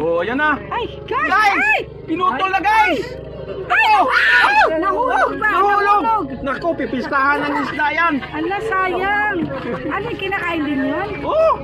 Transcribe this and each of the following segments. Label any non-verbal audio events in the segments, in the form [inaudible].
Oh, ayan na. Ay, guys! Guys! Ay! Pinutol na guys! Ay! Ay! Nahulog ba? Nahulog! Naku, pipistahan ng isda yan. Ala, sayang. Ano, kinakain din yun? Oh!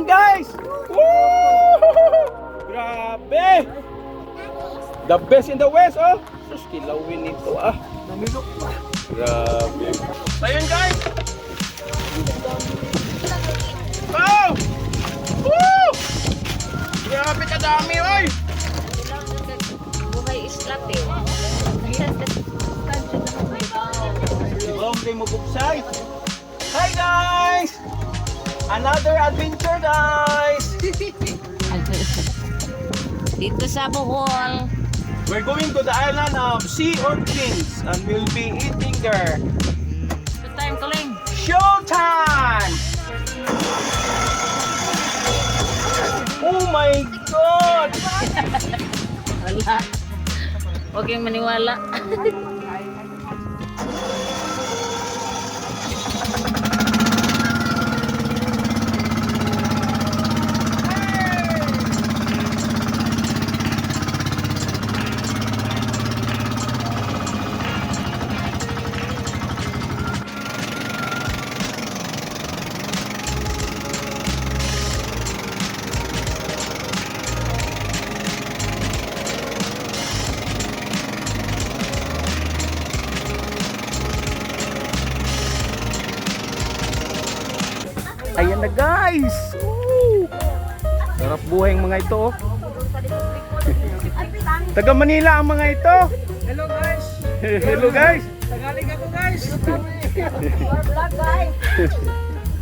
Guys! Woo! Grabe! The best in the West, oh! Sus, kilawin ito, ah. Namilok pa. Grabe. Ayun, guys! Oh! Woo! Grabe kadami, oy! Buhay islat eh. Hombre mo buksay. Hi guys! Another adventure guys! [laughs] Dito sa Bohol. We're going to the island of Sea Urchins and we'll be eating there. Good time, Kuling. Showtime! My God! Wala. Huwag kang maniwala. [laughs] Ayan na guys! Woo! Sarap buhay ang mga ito. oh. [laughs] Taga Manila ang mga ito. Hello, guys. [laughs] Hello guys! Tagaling ako, guys.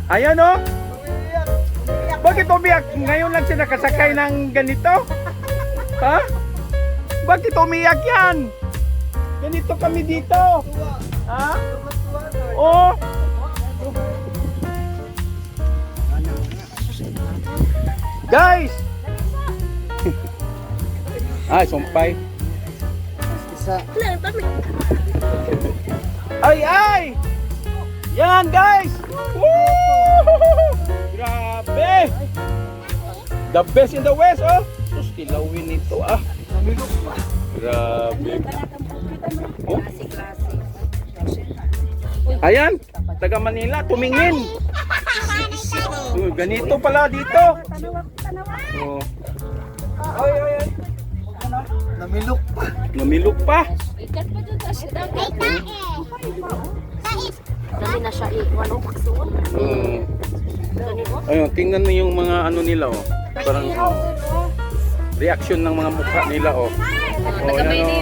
[laughs] Ayan oh! Bakit umiyak? Ngayon lang siya nakasakay ng ganito? Ha? Bakit umiyak yan? Ganito kami dito. Ha? Oh! Guys! [laughs] Ay, sumpay. Ay, ay! Yan, guys! Woo! Grabe! The best in the West, oh! Sus, kilawin ito, ah. Grabe. Oh. Ayan, taga Manila, tumingin. [laughs] Oh, ganito pala dito. Oh. Namilok pa. Namilok pa. Ikat pa dyan sa dagat. Dali na siya. Oh. Dali mo. Ayun, tingnan mo yung mga ano nila, oh. Parang, oh. Reaction ng mga mukha nila, oh. Taga yan, oh.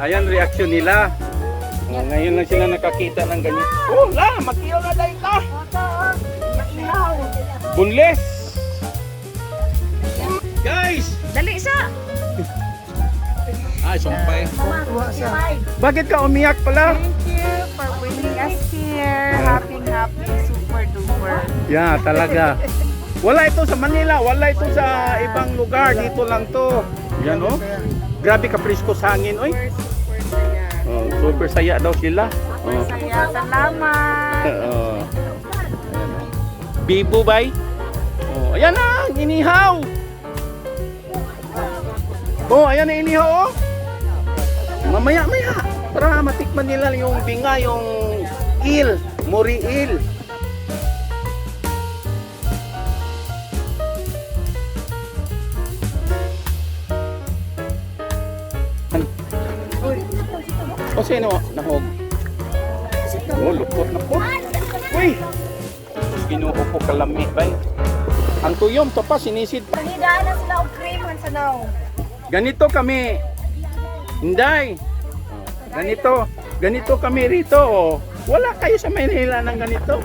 [laughs] Ayan, reaction nila. Oh, ngayon lang sila nakakita ng ganyan. Oh, la, makiyaw na dahil ka. Bunles. Guys! Dali sa. Ay, sumpay. Bakit ka umiyak pala? Thank you for bringing us here. Happy, happy, super duper. Yeah, talaga. [laughs] Wala ito sa Manila, wala ito sa ibang lugar. Dito lang to. Yan, oh. Grabe ka presko sa hangin, oy. Super saya. Oh, super daw sila. Oh. Saya, salamat. [laughs] Oo. Bibo bay. Oh, ayan na, inihaw. Oh, ayan na inihaw oh. Mamaya maya para matikman nila yung binga, yung il, mori il. O sino nahog? Oh, lupot na po. Uy! Ginuo po kalami, bay. Ang tuyom, to pa, sinisid pa. Nidaan na sila og cream sa now. Ganito kami. Hinday. Ganito. Ganito kami rito. Oh. Wala kayo sa Maynila ng ganito. [laughs]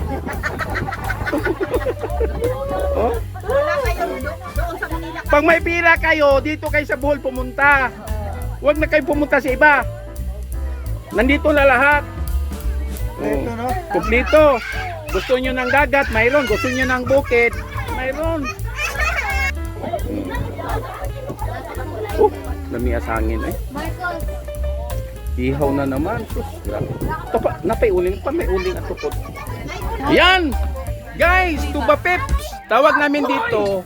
oh. Wala kayo doon sa Manila. Pag may pira kayo, dito kayo sa Bohol pumunta. Huwag na kayo pumunta sa iba. Nandito na lahat. Oh. Kumplito. Gusto nyo ng dagat, mayroon. Gusto nyo ng bukid, mayroon. Oh, lami as hangin eh. Ihaw na naman. Ito pa, napay uling pa, may uling at tukod. Yan! Guys, tuba pips. Tawag namin dito,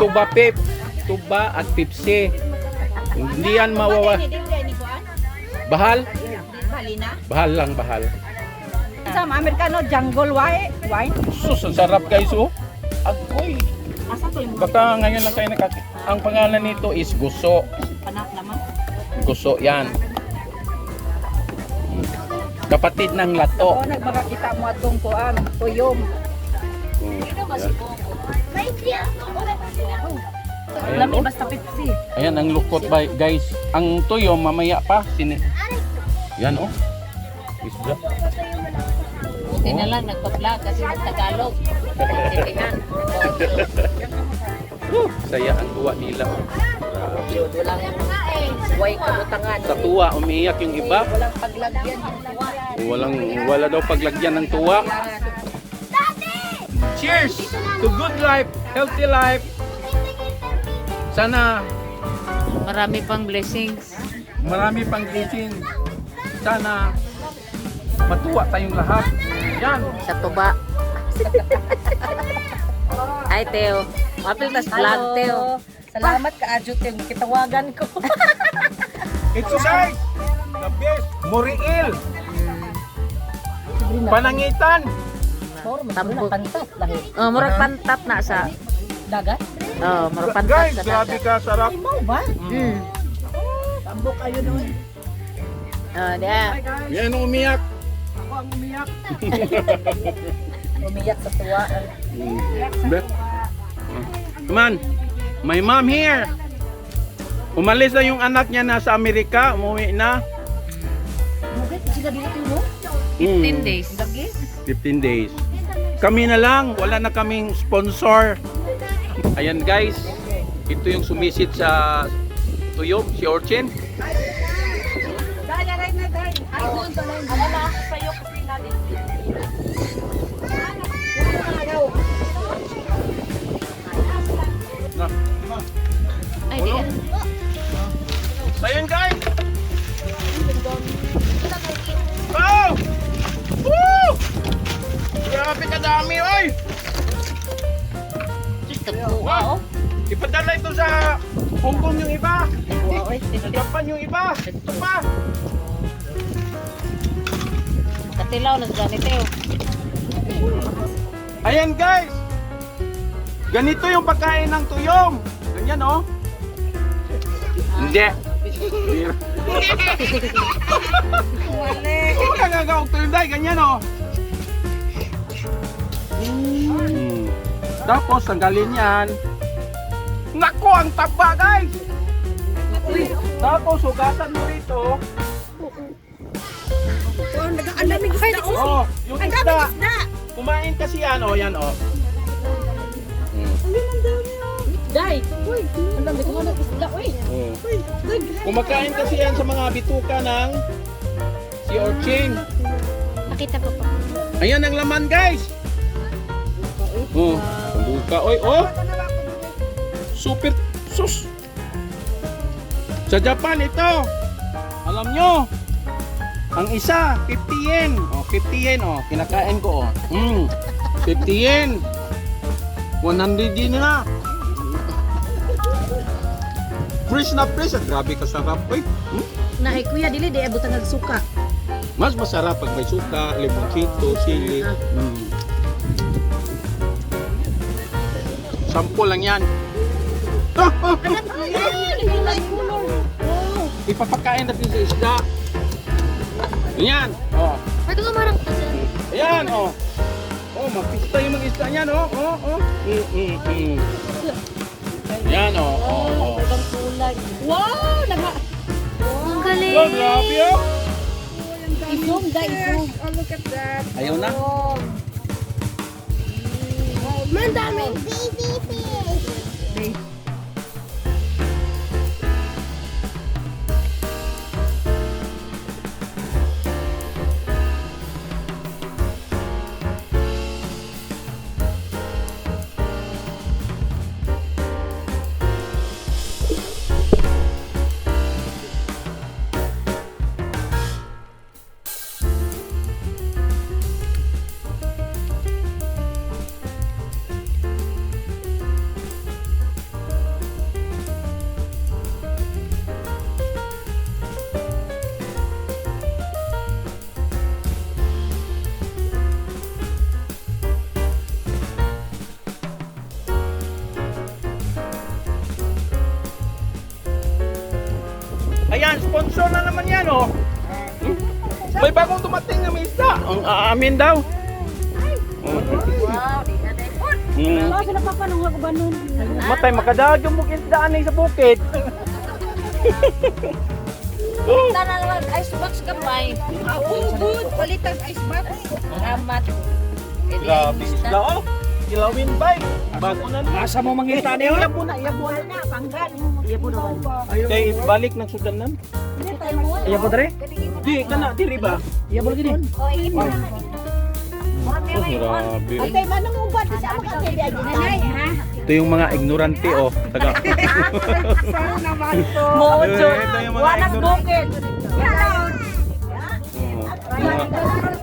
tuba pip. Tuba at pipsi. Hindi yan mawawa. Bahal? Bahal lang, bahal. Sa Amerikano, jungle wine. wine. Sus, ang sarap guys, oh. Agoy. Asa to yung Baka ngayon lang kayo nakak... Ang pangalan nito is guso. panak naman? Guso, yan. Kapatid ng lato. Oo, nagmakakita mo atong kuan, tuyom. Yan. Ayan, Lami oh. basta Pepsi. Ayan ang lukot ba guys. Ang tuyo mamaya pa sini. Yan oh. Isda. Buti na lang nagpa-vlog kasi nag-Tagalog. Intindihan. [laughs] Woo, saya ang tuwa nila. Grabe. Walang way kabutangan. Sa tuwa umiiyak yung iba. Walang paglagyan yung tuwa. Walang wala daw paglagyan ng tuwa. Cheers to good life, healthy life. Sana Marami pang blessings. marami pang blessing. Sana matuwa tayong lahat. Yan. Sa tuba. [laughs] Ay, Teo. Mapil tas vlog, Teo. Salamat ka Ajut yung kitawagan ko. [laughs] Exercise! The best! Muriil! Panangitan! Tambok. pantat lahi. Oh, murag pantat na sa. Dagat? Oh, murag pantat Guys, sa grabe dagat. ka, sarap. Mo ba? Mm. Tambok kayo doon. Oh, dia. Yan ang umiyak. Ako ang umiyak. [laughs] umiyak sa tuwa. Bet. Come on. My mom here. Umalis na yung anak niya nasa Amerika. Umuwi na. Mugit sila dito mo? 15 days. Lagi? 15 days. Kami na lang. Wala na kaming sponsor. Ayan guys. Ito yung sumisit sa tuyog, si Orchin. Hello. Katilaw na sa Teo. Ayan guys. Ganito yung pagkain ng tuyong. Ganyan oh. Hindi. Kung nagagawa tuyong dahil ganyan oh. Mm. Tapos tanggalin yan. Nako, ang taba guys. Tapos hugasan mo rito. Ang daming isda. Oh, yung isda. Kumain kasi yan oh, yan oh. Day! Uy! Ang dami ko ng isda, uy! Oh. Kumakain kasi yan sa mga bituka ng si Orching. Nakita ko pa. Ayan ang laman guys. Oh, buka. Oy, oh. Super sus. Sa Japan ito. Alam nyo. Ang isa, 50 yen. Oh, 50 yen oh. Kinakain ko oh. Mm. 50 yen. 100 yen na. Fresh na fresh. Ah, Grabe kasarap. Uy, hmm? Na, ay, kuya, dili, di abutan ng suka. Mas masarap pag may suka, limoncito, sili. Mm. Sampo lang yan. Ipapakain natin sa isda. Yan. Oh. Pwede ko marang Ayan, oh. Oh, mapista yung mga isda niyan, oh. Oh, oh. Mm, mm, mm. Yan, oh. Oh, oh. Wow! Naga! Ang galing. Oh, grabe, oh. I-zoom, day, i-zoom. Oh, look at that. Ayaw na. Man, daming baby Ayan, sponsor na naman yan, oh. Hmm? May bagong dumating na may isda. Ang aamin daw. Wow, di na tayo po. Hmm. Bakit napapanong ako ba nun? Matay, makadagyo mo isdaan ay sa bukid. Tana naman, icebox gamay. Oh, good. Palitan icebox. Salamat. grabe isda, oh. Kilawin bay. Bago na na. Asa mo mangita niyo? Iyabo na, iyabo na. Panggan. Iyabo na. Kay balik ng sudanan. Iya po dre? Di, kana, dili ba? Iya po gini. Oh, iyabo na. Oh, grabe. oh. Atay, manang ubat. Sa mga kaya di Nanay, ha? Ito yung mga ignorante, oh. Taga. [laughs] Saan naman to? [laughs] Mojo. Ito yung mga Wanas ignorante. bukid. Oh, yung mga-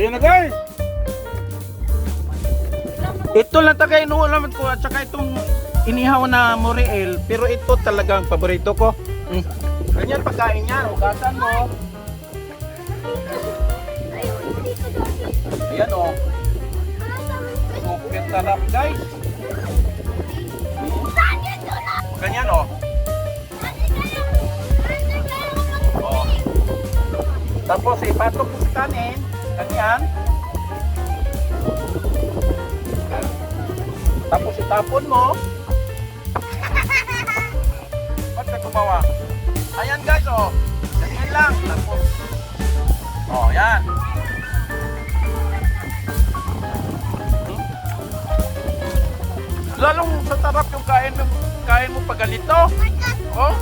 Ayun na guys. Ito lang tagay inuulam ko at saka itong inihaw na moriel pero ito talagang paborito ko. Mm. Ganyan pagkain niya, ugasan mo. Ayan o. Oh. Super sarap guys. Ganyan o. Oh. Oh. Tapos ipatok sa kanin. Ganyan. Tapos itapon mo. [laughs] Ba't ka gumawa? Ayan guys, oh. Ganyan lang. Tapos. Oh, yan. Hmm? Lalong sa sarap yung kain mo, kain mo pag ganito. Oh.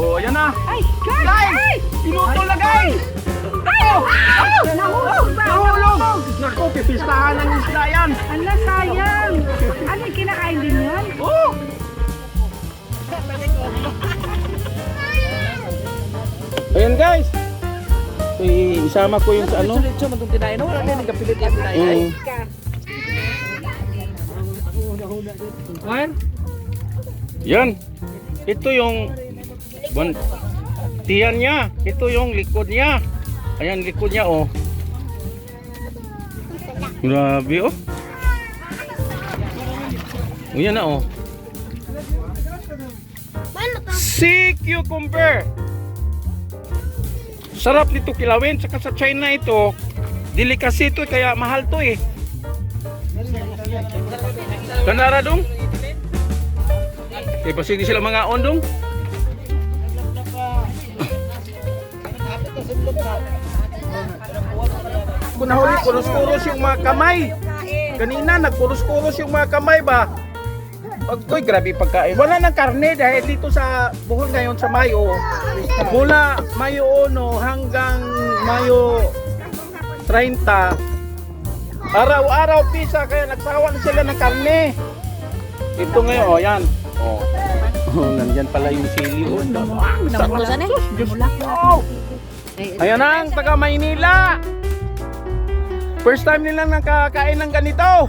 Oh, ayan na. Ay, guys! Pinutol na, guys! Nahulog ba? Nahulog! Naku, pipistahan ng isda yan. Ala, sayang. Ano yung kinakain din yun? Oh! Ayan guys. Eh, isama ko yung sa ano. Sulit siya magkong tinayin. Wala na yung kapilit yung tinayin. Mm. Kuhan? Yan. Ito yung bon, tiyan niya. Ito yung likod niya. Ayan likod niya oh. Grabe oh. Oh yan na oh. Sea cucumber. Sarap nito kilawin. Saka sa China ito, delicacy ito kaya mahal to eh. Kanara dong? Eh, basta hindi sila mga ondong. Kung nahuli, kuros-kuros yung mga kamay. Kanina, nagkuros-kuros yung mga kamay ba? Pag, uy, grabe pagkain. Wala nang karne dahil dito sa buhol ngayon sa Mayo. Mula Mayo 1 hanggang Mayo 30. Araw-araw pisa kaya nagsawa na sila ng karne. Ito ngayon, oh, yan. Oh. [laughs] Oh, nandyan pala yung sili. Oh, eh. Oh. Ayan ang taga Maynila. First time nila nakakain ng ganito.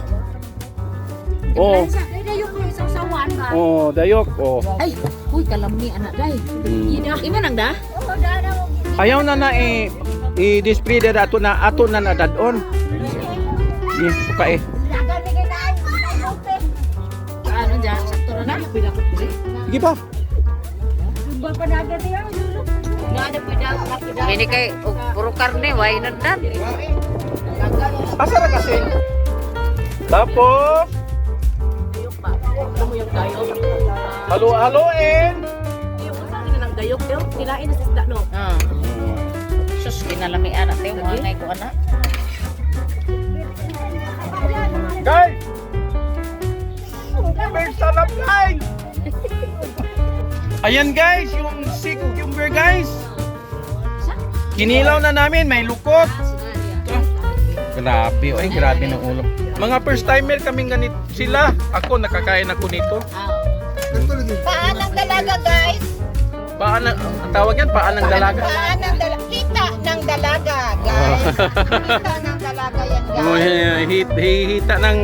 Oh, Dayok ko isang sawan ba? oh, dayok. Oh. Ay, uy, kalami anak day. Mm. Ina, ina nang da? Ayaw na na i i-display na ato na ato na nadadon. Yes, suka eh. Ano dyan? Sakto na na. Pinakot ko rin. Sige pa. Ini kay oh, puro karne, why nandan? Asa na kasi? Tapos Ano mo yung dayo? halo-haloin. Yung ano ng dayok? Kilain na sa isda no? Ah. Sus, kinalami anak tayo, mga nay ko anak. Guys! Super sarap guys! Ayan guys, yung sea cucumber guys. Kinilaw na namin, may lukot. Grabe, ay grabe ng ulam. Mga first timer kaming ganit sila. Ako nakakain ako nito. Paan ng dalaga, guys? Paan ang, ang tawag yan, paan ng dalaga. Paan ng dalaga? Hita ng dalaga, guys. Hita ng dalaga yan, Oh, guys. hit, hihita ng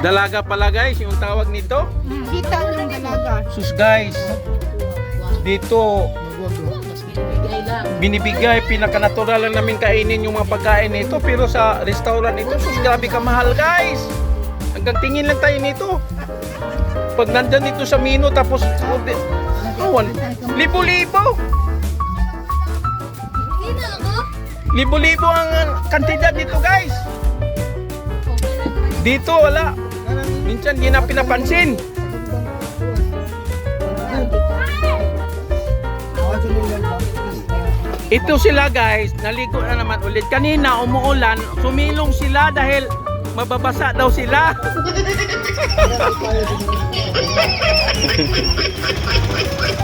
dalaga pala guys, yung tawag nito. Hita ng dalaga. Sus guys, dito lang. binibigay, pinaka-natural lang namin kainin yung mga pagkain nito pero sa restaurant ito, sus grabe kamahal guys. Hanggang tingin lang tayo nito. Pag nandyan dito sa Mino tapos awan, libo-libo. Libo-libo ang uh, kantidad dito guys. Dito wala. Minsan di na pinapansin. Ito sila guys, naligo na naman ulit. Kanina umuulan, sumilong sila dahil mababasa daw sila. [laughs]